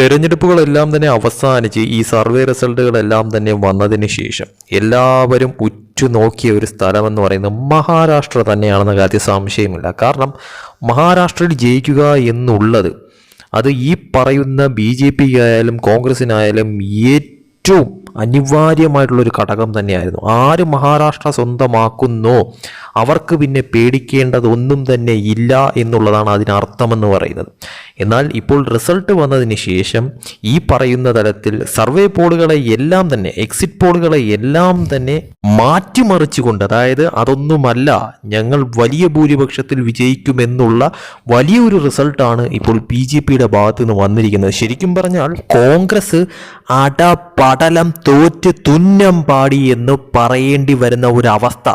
തെരഞ്ഞെടുപ്പുകളെല്ലാം തന്നെ അവസാനിച്ച് ഈ സർവേ റിസൾട്ടുകളെല്ലാം തന്നെ വന്നതിന് ശേഷം എല്ലാവരും ഉറ്റു നോക്കിയ ഒരു സ്ഥലമെന്ന് പറയുന്നത് മഹാരാഷ്ട്ര തന്നെയാണെന്ന കാര്യത്തിൽ സംശയമില്ല. കാരണം മഹാരാഷ്ട്രയിൽ ജയിക്കുക എന്നുള്ളത് അത് ഈ പറയുന്ന ബി ജെ പിക്കായാലും കോൺഗ്രസിനായാലും ഏറ്റവും അനിവാര്യമായിട്ടുള്ള ഒരു ഘടകം തന്നെയായിരുന്നു. ആര് മഹാരാഷ്ട്ര സ്വന്തമാക്കുന്നോ അവർക്ക് പിന്നെ പേടിക്കേണ്ടത് ഒന്നും തന്നെ ഇല്ല എന്നുള്ളതാണ് അതിനർത്ഥമെന്ന് പറയുന്നത്. എന്നാൽ ഇപ്പോൾ റിസൾട്ട് വന്നതിന് ശേഷം ഈ പറയുന്ന തരത്തിൽ സർവേ പോളുകളെ എല്ലാം തന്നെ എക്സിറ്റ് പോളുകളെ എല്ലാം തന്നെ മാറ്റിമറിച്ചുകൊണ്ട് അതായത് അതൊന്നുമല്ല ഞങ്ങൾ വലിയ ഭൂരിപക്ഷത്തിൽ വിജയിക്കുമെന്നുള്ള വലിയൊരു റിസൾട്ടാണ് ഇപ്പോൾ ബി ജെ പിയുടെ ഭാഗത്തു നിന്ന് വന്നിരിക്കുന്നത്. ശരിക്കും പറഞ്ഞാൽ കോൺഗ്രസ് അടപടലം തോറ്റ് തുന്നം പാടി എന്ന് പറയേണ്ടി വരുന്ന ഒരു അവസ്ഥ.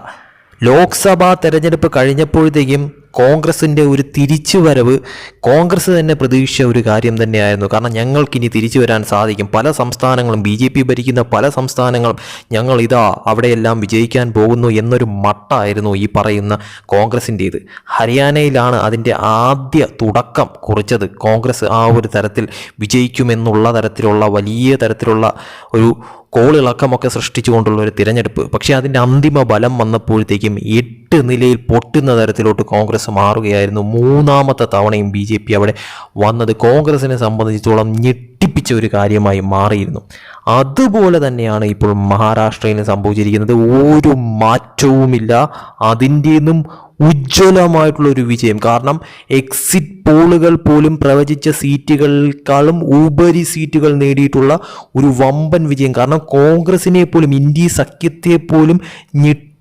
ലോക്സഭാ തെരഞ്ഞെടുപ്പ് കഴിഞ്ഞപ്പോഴത്തേക്കും കോൺഗ്രസിന്റെ ഒരു തിരിച്ചു വരവ് കോൺഗ്രസ് തന്നെ പ്രതീക്ഷിച്ച ഒരു കാര്യം തന്നെയായിരുന്നു. കാരണം ഞങ്ങൾക്കിനി തിരിച്ചു വരാൻ സാധിക്കും. പല സംസ്ഥാനങ്ങളും ബി ജെ പി ഭരിക്കുന്ന പല സംസ്ഥാനങ്ങളും ഞങ്ങൾ ഇതാ അവിടെയെല്ലാം വിജയിക്കാൻ പോകുന്നു എന്നൊരു മട്ടായിരുന്നു ഈ പറയുന്ന കോൺഗ്രസിന്റേത്. ഹരിയാനയിലാണ് അതിന്റെ ആദ്യ തുടക്കം കുറിച്ചത്. കോൺഗ്രസ് ആ ഒരു തരത്തിൽ വിജയിക്കുമെന്നുള്ള തരത്തിലുള്ള വലിയ തരത്തിലുള്ള ഒരു കോളിളക്കമൊക്കെ സൃഷ്ടിച്ചുകൊണ്ടുള്ള ഒരു തിരഞ്ഞെടുപ്പ്. പക്ഷേ അതിന്റെ അന്തിമ ബലം വന്നപ്പോഴത്തേക്കും എട്ട് നിലയിൽ പൊട്ടുന്ന തരത്തിലോട്ട് കോൺഗ്രസ് മാറുകയായിരുന്നു. മൂന്നാമത്തെ തവണയും ബി ജെ പി അവിടെ വന്നത് കോൺഗ്രസിനെ സംബന്ധിച്ചിടത്തോളം ഞെട്ടിപ്പിച്ച ഒരു കാര്യമായി മാറിയിരുന്നു. അതുപോലെ തന്നെയാണ് ഇപ്പോൾ മഹാരാഷ്ട്രയിൽ സംഭവിച്ചിരിക്കുന്നത്. ഒരു മാറ്റവുമില്ല. അതിന്റെയൊന്നും ഉജ്ജ്വലമായിട്ടുള്ള ഒരു വിജയം. കാരണം എക്സിറ്റ് പോളുകൾ പോലും പ്രവചിച്ച സീറ്റുകളെക്കാളും ഉപരി സീറ്റുകൾ നേടിയിട്ടുള്ള ഒരു വമ്പൻ വിജയം. കാരണം കോൺഗ്രസിനെ പോലും ഇന്ത്യ സഖ്യത്തെ പോലും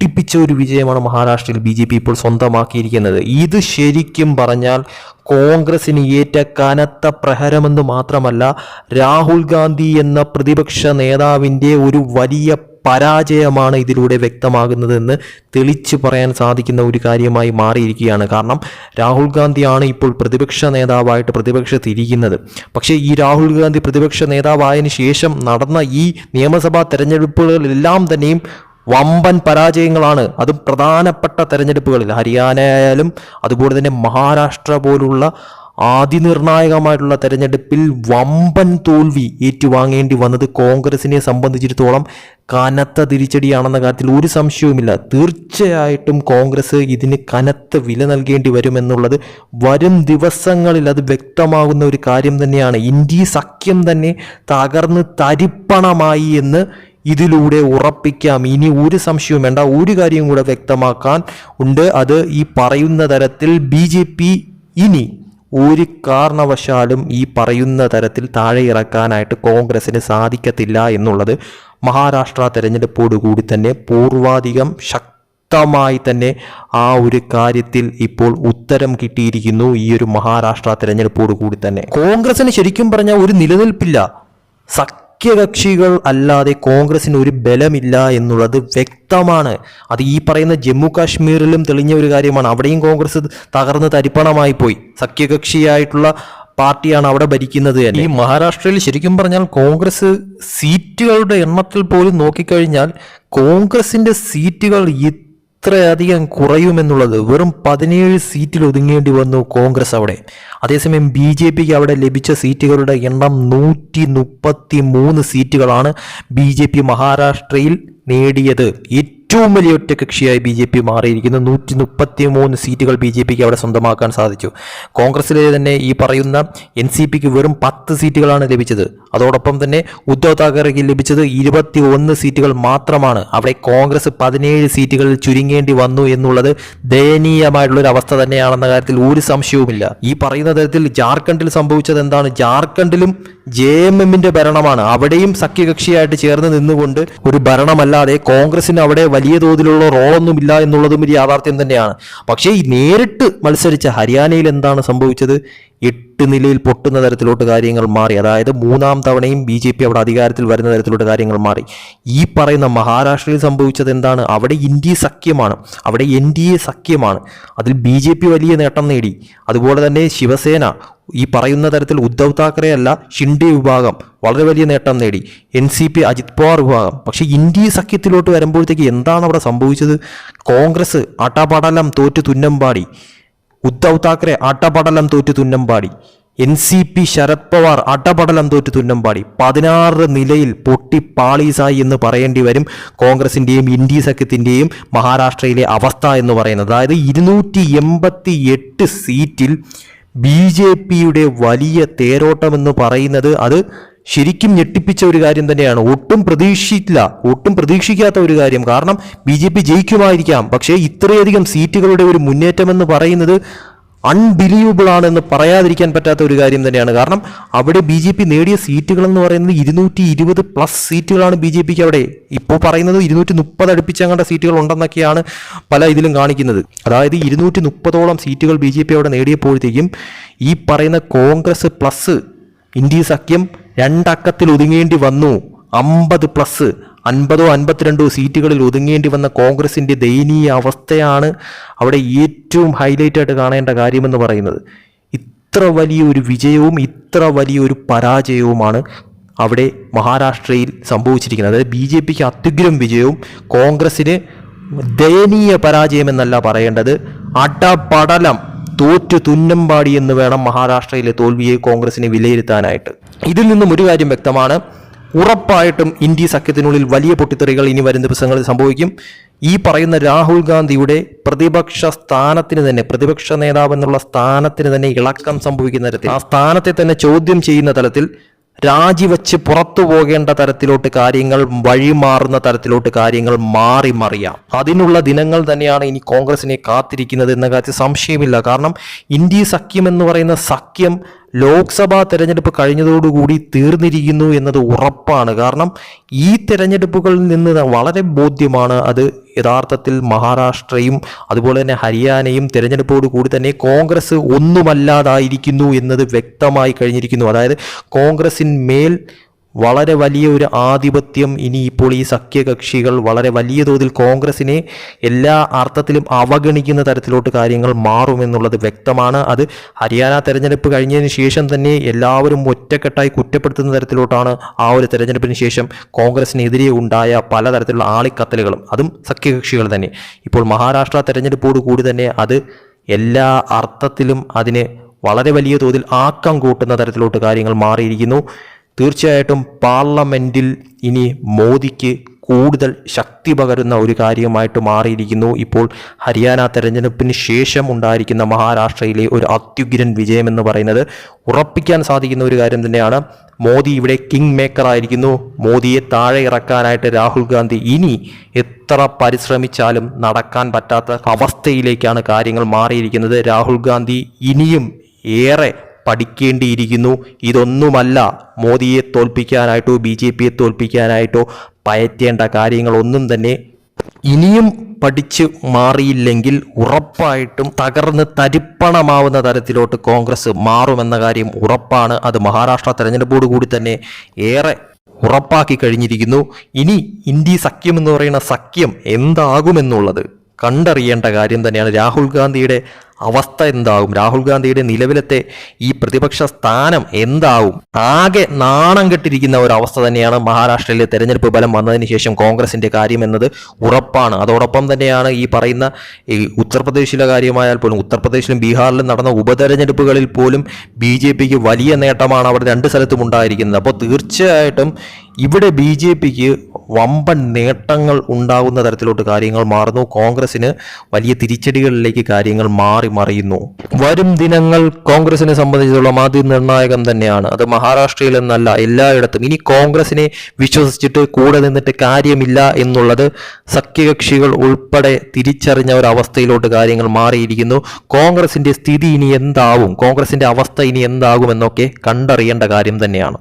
ഞെട്ടിപ്പിച്ച ഒരു വിജയമാണ് മഹാരാഷ്ട്രയിൽ ബി ജെ പി ഇപ്പോൾ സ്വന്തമാക്കിയിരിക്കുന്നത്. ഇത് ശരിക്കും പറഞ്ഞാൽ കോൺഗ്രസിന് ഏറ്റ കനത്ത പ്രഹരമെന്ന് മാത്രമല്ല രാഹുൽ ഗാന്ധി എന്ന പ്രതിപക്ഷ നേതാവിന്റെ ഒരു വലിയ പരാജയമാണ് ഇതിലൂടെ വ്യക്തമാകുന്നതെന്ന് തെളിച്ചു പറയാൻ സാധിക്കുന്ന ഒരു കാര്യമായി മാറിയിരിക്കുകയാണ്. കാരണം രാഹുൽ ഗാന്ധിയാണ് ഇപ്പോൾ പ്രതിപക്ഷ നേതാവായിട്ട് പ്രതിപക്ഷത്തിരിക്കുന്നത്. പക്ഷേ ഈ രാഹുൽ ഗാന്ധി പ്രതിപക്ഷ നേതാവായതിനു ശേഷം നടന്ന ഈ നിയമസഭാ തെരഞ്ഞെടുപ്പുകളിലെല്ലാം തന്നെയും വമ്പൻ പരാജയങ്ങളാണ്. അതും പ്രധാനപ്പെട്ട തെരഞ്ഞെടുപ്പുകളിൽ. ഹരിയാന ആയാലും അതുപോലെ തന്നെ മഹാരാഷ്ട്ര പോലുള്ള ആദിനിർണായകമായിട്ടുള്ള തെരഞ്ഞെടുപ്പിൽ വമ്പൻ തോൽവി ഏറ്റുവാങ്ങേണ്ടി വന്നത് കോൺഗ്രസിനെ സംബന്ധിച്ചിടത്തോളം കനത്ത തിരിച്ചടിയാണെന്ന കാര്യത്തിൽ ഒരു സംശയവുമില്ല. തീർച്ചയായിട്ടും കോൺഗ്രസ് ഇതിന് കനത്ത വില നൽകേണ്ടി വരുമെന്നുള്ളത് വരും ദിവസങ്ങളിൽ അത് വ്യക്തമാകുന്ന ഒരു കാര്യം തന്നെയാണ്. ഇന്ത്യ സഖ്യം തന്നെ തകർന്ന് തരിപ്പണമായി എന്ന് ഇതിലൂടെ ഉറപ്പിക്കാം. ഇനി ഒരു സംശയവും വേണ്ട. ഒരു കാര്യം കൂടെ വ്യക്തമാക്കാൻ ഉണ്ട്. അത് ഈ പറയുന്ന തരത്തിൽ ബി ജെ പി ഇനി ഒരു കാരണവശാലും ഈ പറയുന്ന തരത്തിൽ താഴെ ഇറക്കാനായിട്ട് കോൺഗ്രസിന് സാധിക്കത്തില്ല എന്നുള്ളത് മഹാരാഷ്ട്ര തെരഞ്ഞെടുപ്പോടുകൂടി തന്നെ പൂർവാധികം ശക്തമായി തന്നെ ആ ഒരു കാര്യത്തിൽ ഇപ്പോൾ ഉത്തരം കിട്ടിയിരിക്കുന്നു ഈ ഒരു മഹാരാഷ്ട്ര തെരഞ്ഞെടുപ്പോടുകൂടി തന്നെ. കോൺഗ്രസിന് ശരിക്കും പറഞ്ഞാൽ ഒരു നിലനിൽപ്പില്ല. സഖ്യകക്ഷികൾ അല്ലാതെ കോൺഗ്രസിന് ഒരു ബലമില്ല എന്നുള്ളത് വ്യക്തമാണ്. അത് ഈ പറയുന്ന ജമ്മു കാശ്മീരിലും തെളിഞ്ഞ ഒരു കാര്യമാണ്. അവിടെയും കോൺഗ്രസ് തകർന്ന് തരിപ്പണമായി പോയി. സഖ്യകക്ഷിയായിട്ടുള്ള പാർട്ടിയാണ് അവിടെ ഭരിക്കുന്നത് തന്നെ. ഈ മഹാരാഷ്ട്രയിൽ ശരിക്കും പറഞ്ഞാൽ കോൺഗ്രസ് സീറ്റുകളുടെ എണ്ണത്തിൽ പോലും നോക്കിക്കഴിഞ്ഞാൽ കോൺഗ്രസിന്റെ സീറ്റുകൾ ഇത്രയധികം കുറയുമെന്നുള്ളത് വെറും പതിനേഴ് സീറ്റിൽ ഒതുങ്ങേണ്ടി വന്നു കോൺഗ്രസ് അവിടെ. അതേസമയം ബി ജെ പിക്ക് അവിടെ ലഭിച്ച സീറ്റുകളുടെ എണ്ണം നൂറ്റി മുപ്പത്തി മൂന്ന് സീറ്റുകളാണ് ബി ജെ പി മഹാരാഷ്ട്രയിൽ നേടിയത്. ഏറ്റവും വലിയ ഒറ്റ കക്ഷിയായി ബി ജെ പി മാറിയിരിക്കുന്നു. നൂറ്റി മുപ്പത്തി മൂന്ന് സീറ്റുകൾ ബി ജെ പിക്ക് അവിടെ സ്വന്തമാക്കാൻ സാധിച്ചു. കോൺഗ്രസിലെ തന്നെ ഈ പറയുന്ന എൻ സി പിക്ക് വെറും പത്ത് സീറ്റുകളാണ് ലഭിച്ചത്. അതോടൊപ്പം തന്നെ ഉദ്ധവ് താക്കറെക്ക് ലഭിച്ചത് ഇരുപത്തി ഒന്ന് സീറ്റുകൾ മാത്രമാണ്. അവിടെ കോൺഗ്രസ് പതിനേഴ് സീറ്റുകളിൽ ചുരുങ്ങേണ്ടി വന്നു എന്നുള്ളത് ദയനീയമായിട്ടുള്ള ഒരു അവസ്ഥ തന്നെയാണെന്ന കാര്യത്തിൽ ഒരു സംശയവുമില്ല. ഈ പറയുന്ന തരത്തിൽ ജാർഖണ്ഡിൽ സംഭവിച്ചത് എന്താണ്? ജാർഖണ്ഡിലും ജെ എം എമ്മിന്റെ ഭരണമാണ്. അവിടെയും സഖ്യകക്ഷിയായിട്ട് ചേർന്ന് നിന്നുകൊണ്ട് ഒരു ഭരണമല്ലാതെ കോൺഗ്രസിന് അവിടെ വലിയ തോതിലുള്ള റോളൊന്നുമില്ല എന്നുള്ളതും ഒരു യാഥാർത്ഥ്യം തന്നെയാണ്. പക്ഷേ ഈ നേരിട്ട് മത്സരിച്ച ഹരിയാനയിൽ എന്താണ് സംഭവിച്ചത്? എട്ട് നിലയിൽ പൊട്ടുന്ന തരത്തിലോട്ട് കാര്യങ്ങൾ മാറി. അതായത് മൂന്നാം തവണയും ബി ജെ പി അവിടെ അധികാരത്തിൽ വരുന്ന തരത്തിലോട്ട് കാര്യങ്ങൾ മാറി. ഈ പറയുന്ന മഹാരാഷ്ട്രയിൽ സംഭവിച്ചത് എന്താണ്? അവിടെ ഇന്ത്യ സഖ്യമാണ്. അവിടെ എൻ ഡി എ സഖ്യമാണ്. അതിൽ ബി ജെ പി വലിയ നേട്ടം നേടി. അതുപോലെ തന്നെ ശിവസേന ഈ പറയുന്ന തരത്തിൽ ഉദ്ധവ് താക്കറെ അല്ല ഷിൻഡെ വിഭാഗം വളരെ വലിയ നേട്ടം നേടി. N C P Ajit Pawar വിഭാഗം. പക്ഷേ ഇന്ത്യ സഖ്യത്തിലോട്ട് വരുമ്പോഴത്തേക്ക് എന്താണ് അവിടെ സംഭവിച്ചത്? കോൺഗ്രസ് ആട്ടാപാടലം തോറ്റ് തുന്നമ്പാടി. ഉദ്ധവ് താക്കറെ ആട്ടപടലം തോറ്റു തുന്നമ്പാടി N C P Sharad Pawar അടപടലം തോറ്റ് തുന്നമ്പാടി പതിനാറ് നിലയിൽ പൊട്ടി പാളീസായി എന്ന് പറയേണ്ടി വരും കോൺഗ്രസിന്റെയും ഇന്ത്യ സഖ്യത്തിന്റെയും മഹാരാഷ്ട്രയിലെ അവസ്ഥ എന്ന് പറയുന്നത്. അതായത് ഇരുന്നൂറ്റി എൺപത്തി എട്ട് സീറ്റിൽ ബി ജെ പിയുടെ വലിയ തേരോട്ടമെന്ന് പറയുന്നത് അത് ശരിക്കും ഞെട്ടിപ്പിച്ച ഒരു കാര്യം തന്നെയാണ്. ഒട്ടും പ്രതീക്ഷിച്ചില്ല ഒട്ടും പ്രതീക്ഷിക്കാത്ത ഒരു കാര്യം. കാരണം ബി ജെ പി ജയിക്കുമായിരിക്കാം. പക്ഷേ ഇത്രയധികം സീറ്റുകളുടെ ഒരു മുന്നേറ്റം എന്ന് പറയുന്നത് അൺബിലീവബിൾ ആണെന്ന് പറയാതിരിക്കാൻ പറ്റാത്ത ഒരു കാര്യം തന്നെയാണ്. കാരണം അവിടെ ബി ജെ പി നേടിയ സീറ്റുകളെന്ന് പറയുന്നത് ഇരുന്നൂറ്റി ഇരുപത് പ്ലസ് സീറ്റുകളാണ് ബി ജെ പിക്ക് അവിടെ. ഇപ്പോൾ പറയുന്നത് ഇരുന്നൂറ്റി മുപ്പത് അടുപ്പിച്ചങ്ങണ്ട സീറ്റുകൾ ഉണ്ടെന്നൊക്കെയാണ് പല ഇതിലും കാണിക്കുന്നത്. അതായത് ഇരുന്നൂറ്റി മുപ്പതോളം സീറ്റുകൾ ബി ജെ പി അവിടെ നേടിയപ്പോഴത്തേക്കും ഈ പറയുന്ന കോൺഗ്രസ് പ്ലസ് ഇന്ത്യ സഖ്യം രണ്ടക്കത്തിൽ ഒതുങ്ങേണ്ടി വന്നു. അമ്പത് പ്ലസ് അൻപതോ അൻപത്തിരണ്ടോ സീറ്റുകളിൽ ഒതുങ്ങേണ്ടി വന്ന കോൺഗ്രസിന്റെ ദയനീയ അവസ്ഥയാണ് അവിടെ ഏറ്റവും ഹൈലൈറ്റ് ആയിട്ട് കാണേണ്ട കാര്യമെന്ന് പറയുന്നത്. ഇത്ര വലിയൊരു വിജയവും ഇത്ര വലിയൊരു പരാജയവുമാണ് അവിടെ മഹാരാഷ്ട്രയിൽ സംഭവിച്ചിരിക്കുന്നത്. അതായത് ബി ജെ പിക്ക് അത്യുഗ്രം വിജയവും കോൺഗ്രസ്സിന് ദയനീയ പരാജയം എന്നല്ല പറയേണ്ടത്. അടപടലം തോറ്റു തുന്നമ്പാടി എന്ന് വേണം മഹാരാഷ്ട്രയിലെ തോൽവിയെ കോൺഗ്രസിനെ വിലയിരുത്താനായിട്ട്. ഇതിൽ നിന്നും ഒരു കാര്യം വ്യക്തമാണ്. ഉറപ്പായിട്ടും ഇന്ത്യ സഖ്യത്തിനുള്ളിൽ വലിയ പൊട്ടിത്തെറികൾ ഇനി വരും ദിവസങ്ങളിൽ സംഭവിക്കും. ഈ പറയുന്ന രാഹുൽ ഗാന്ധിയുടെ പ്രതിപക്ഷ സ്ഥാനത്തിന് തന്നെ പ്രതിപക്ഷ നേതാവ് എന്നുള്ള സ്ഥാനത്തിന് തന്നെ ഇളക്കം സംഭവിക്കുന്ന തരത്തിൽ ആ സ്ഥാനത്തെ തന്നെ ചോദ്യം ചെയ്യുന്ന തലത്തിൽ രാജിവെച്ച് പുറത്തു പോകേണ്ട തരത്തിലോട്ട് കാര്യങ്ങൾ വഴിമാറുന്ന തരത്തിലോട്ട് കാര്യങ്ങൾ മാറി മറിയാം. അതിനുള്ള ദിനങ്ങൾ തന്നെയാണ് ഇനി കോൺഗ്രസിനെ കാത്തിരിക്കുന്നത് എന്ന കാര്യത്തിൽ സംശയമില്ല. കാരണം ഇന്ത്യ സഖ്യം എന്ന് പറയുന്ന സഖ്യം ലോക്സഭാ തെരഞ്ഞെടുപ്പ് കഴിഞ്ഞതോടുകൂടി തീർന്നിരിക്കുന്നു എന്നത് ഉറപ്പാണ്. കാരണം ഈ തെരഞ്ഞെടുപ്പുകളിൽ നിന്ന് വളരെ ബോധ്യമാണ് അത് യഥാർത്ഥത്തിൽ മഹാരാഷ്ട്രയും അതുപോലെ തന്നെ ഹരിയാനയും തെരഞ്ഞെടുപ്പോട് കൂടി തന്നെ കോൺഗ്രസ് ഒന്നുമല്ലാതായിരിക്കുന്നു എന്നത് വ്യക്തമായി കഴിഞ്ഞിരിക്കുന്നു. അതായത് കോൺഗ്രസിന്മേൽ വളരെ വലിയ ഒരു ആധിപത്യം ഇപ്പോൾ ഈ സഖ്യകക്ഷികൾ വളരെ വലിയ തോതിൽ കോൺഗ്രസിനെ എല്ലാ അർത്ഥത്തിലും അവഗണിക്കുന്ന തരത്തിലോട്ട് കാര്യങ്ങൾ മാറുമെന്നുള്ളത് വ്യക്തമാണ്. അത് ഹരിയാന തെരഞ്ഞെടുപ്പ് കഴിഞ്ഞതിന് ശേഷം തന്നെ എല്ലാവരും ഒറ്റക്കെട്ടായി കുറ്റപ്പെടുത്തുന്ന തരത്തിലോട്ടാണ് ആ ഒരു തെരഞ്ഞെടുപ്പിന് ശേഷം കോൺഗ്രസിനെതിരെ ഉണ്ടായ പലതരത്തിലുള്ള ആളിക്കത്തലുകളും. അതും സഖ്യകക്ഷികൾ തന്നെ. ഇപ്പോൾ മഹാരാഷ്ട്ര തെരഞ്ഞെടുപ്പോട് കൂടി തന്നെ അത് എല്ലാ അർത്ഥത്തിലും അതിന് വളരെ വലിയ തോതിൽ ആക്കം കൂട്ടുന്ന തരത്തിലോട്ട് കാര്യങ്ങൾ മാറിയിരിക്കുന്നു. തീർച്ചയായിട്ടും പാർലമെന്റിൽ ഇനി മോദിക്ക് കൂടുതൽ ശക്തി പകരുന്ന ഒരു കാര്യമായിട്ട് മാറിയിരിക്കുന്നു. ഇപ്പോൾ ഹരിയാന തെരഞ്ഞെടുപ്പിന് ശേഷം ഉണ്ടായിരിക്കുന്ന മഹാരാഷ്ട്രയിലെ ഒരു അത്യുഗ്രൻ വിജയമെന്ന് പറയുന്നത് ഉറപ്പിക്കാൻ സാധിക്കുന്ന ഒരു കാര്യം തന്നെയാണ്. മോദി ഇവിടെ കിങ് മേക്കർ ആയിരിക്കുന്നു. മോദിയെ താഴെ ഇറക്കാനായിട്ട് രാഹുൽ ഗാന്ധി ഇനി എത്ര പരിശ്രമിച്ചാലും നടക്കാൻ പറ്റാത്ത അവസ്ഥയിലേക്കാണ് കാര്യങ്ങൾ മാറിയിരിക്കുന്നത്. രാഹുൽ ഗാന്ധി ഇനിയും ഏറെ പഠിക്കേണ്ടിയിരിക്കുന്നു. ഇതൊന്നുമല്ല മോദിയെ തോൽപ്പിക്കാനായിട്ടോ ബി ജെ പിയെ തോൽപ്പിക്കാനായിട്ടോ പയറ്റേണ്ട കാര്യങ്ങളൊന്നും തന്നെ ഇനിയും പഠിച്ച് മാറിയില്ലെങ്കിൽ ഉറപ്പായിട്ടും തകർന്ന് തരിപ്പണമാവുന്ന തരത്തിലോട്ട് കോൺഗ്രസ് മാറുമെന്ന കാര്യം ഉറപ്പാണ്. അത് മഹാരാഷ്ട്ര തെരഞ്ഞെടുപ്പോട് കൂടി തന്നെ ഏറെ ഉറപ്പാക്കി കഴിഞ്ഞിരിക്കുന്നു. ഇനി ഇന്ത്യ സഖ്യം എന്ന് പറയുന്ന സഖ്യം എന്താകുമെന്നുള്ളത് കണ്ടറിയേണ്ട കാര്യം തന്നെയാണ് രാഹുൽ ഗാന്ധിയുടെ അവസ്ഥ എന്താകും? രാഹുൽ ഗാന്ധിയുടെ നിലവിലത്തെ ഈ പ്രതിപക്ഷ സ്ഥാനം എന്താവും ആകെ നാണം കെട്ടിരിക്കുന്ന ഒരു അവസ്ഥ തന്നെയാണ് മഹാരാഷ്ട്രയിലെ തെരഞ്ഞെടുപ്പ് ഫലം വന്നതിന് ശേഷം കോൺഗ്രസിന്റെ കാര്യം എന്നത് ഉറപ്പാണ്. അതോടൊപ്പം തന്നെയാണ് ഈ പറയുന്ന ഈ ഉത്തർപ്രദേശിലെ കാര്യമായാൽ പോലും ഉത്തർപ്രദേശിലും ബീഹാറിലും നടന്ന ഉപതെരഞ്ഞെടുപ്പുകളിൽ പോലും ബി ജെ പിക്ക് വലിയ നേട്ടമാണ് അവർ രണ്ട് സ്ഥലത്തും ഉണ്ടായിരിക്കുന്നത്. അപ്പോൾ തീർച്ചയായിട്ടും ഇവിടെ ബി ജെ പിക്ക് വമ്പൻ നേട്ടങ്ങൾ ഉണ്ടാകുന്ന തരത്തിലോട്ട് കാര്യങ്ങൾ മാറുന്നു. കോൺഗ്രസിന് വലിയ തിരിച്ചടികളിലേക്ക് കാര്യങ്ങൾ മാറി മറിയുന്നു വരും ദിനങ്ങൾ കോൺഗ്രസിനെ സംബന്ധിച്ചുള്ള സംബന്ധിച്ചിടത്തോളം അതിനിർണായകം തന്നെയാണ്. അത് മഹാരാഷ്ട്രയിൽ എന്നല്ല എല്ലായിടത്തും. ഇനി കോൺഗ്രസിനെ വിശ്വസിച്ചിട്ട് കൂടെ നിന്നിട്ട് കാര്യമില്ല എന്നുള്ളത് സഖ്യകക്ഷികൾ ഉൾപ്പെടെ തിരിച്ചറിഞ്ഞ ഒരു അവസ്ഥയിലോട്ട് കാര്യങ്ങൾ മാറിയിരിക്കുന്നു. കോൺഗ്രസിന്റെ സ്ഥിതി ഇനി എന്താവും? കോൺഗ്രസിന്റെ അവസ്ഥ ഇനി എന്താകുമെന്നൊക്കെ കണ്ടറിയേണ്ട കാര്യം തന്നെയാണ്.